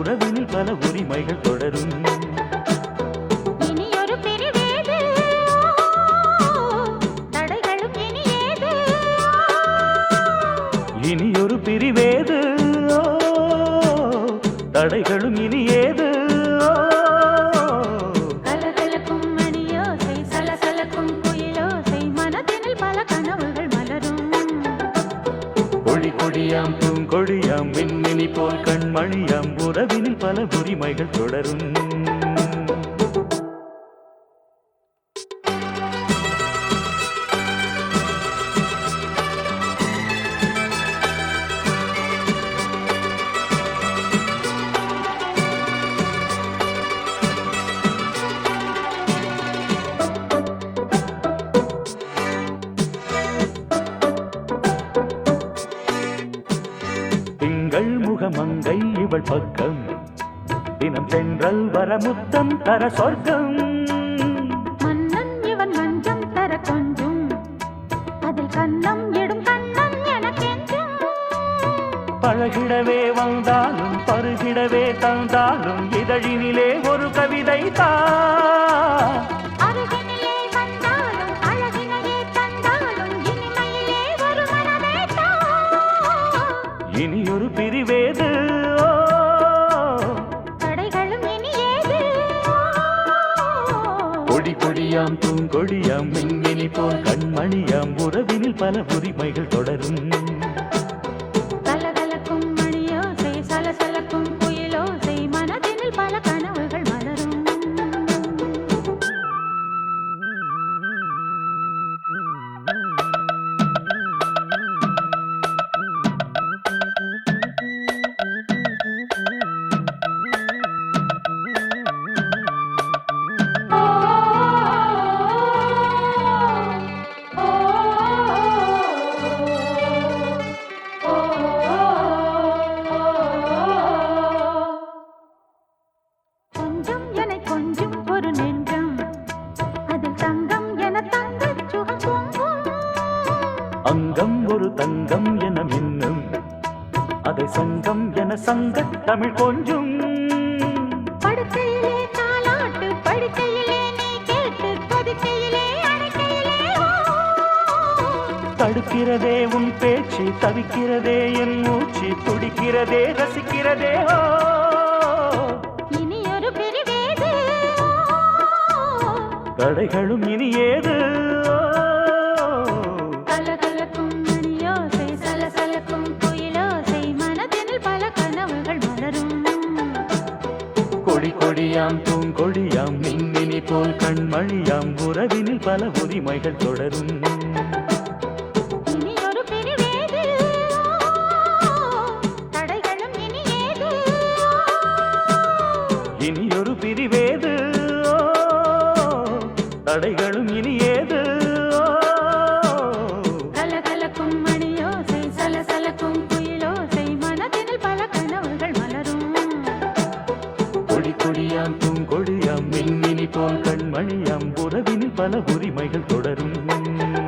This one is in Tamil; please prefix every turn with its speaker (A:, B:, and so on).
A: உறவினில் பல உரிமைகள் தொடரும்.
B: இனி
A: இனியொரு பிரிவேது தடைகளும் இனி கொடியாம் பூங்கொடியாம் மின்மினி போல் கண்மணியாம் உறவினில் பல உரிமைகள் தொடரும் இவள் பக்கம். தினம் தென்றல் வர முத்தம் தர சொர்க்கம்.
B: மன்னன் இவன் மஞ்சம் தர கொஞ்சும். அதில் கண்ணம் இடும் கண்ணம் எனக்கென்றும்
A: பழகிடவே வந்தாலும் பருகிடவே தந்தாலும் இதழினிலே ஒரு கவிதை தா.
B: அருகினிலே வந்தாலும் அழகினையே
A: கொடியாம் பூங்கொடியாம் மின்மினி போல் கண்மணியாம். உறவினில் பல உரிமைகள் தொடரும். அங்கம் ஒரு தங்கம் என மின்னும். அதை சங்கம் என சங்க தமிழ் கொஞ்சும். தடுக்கிறதே உன் பேச்சு தவிக்கிறதே என் மூச்சு துடிக்கிறதே ரசிக்கிறதே ஓ
B: இனி ஒரு பிரிவேது.
A: தடைகளும் இனி ஏது கொடியாம் பூங்கொடியாம் மின்மினி போல் கண்மணியாம் உறவினில் பல உரிமைகள் தொடரும்.
B: இனி ஒரு பிரிவேது தடைகளும்
A: கொடி கொடியாம் பூங்கொடியாம் மின்மினி போல் கண்மணியாம். உறவின் பல உரிமைகள் தொடரும்.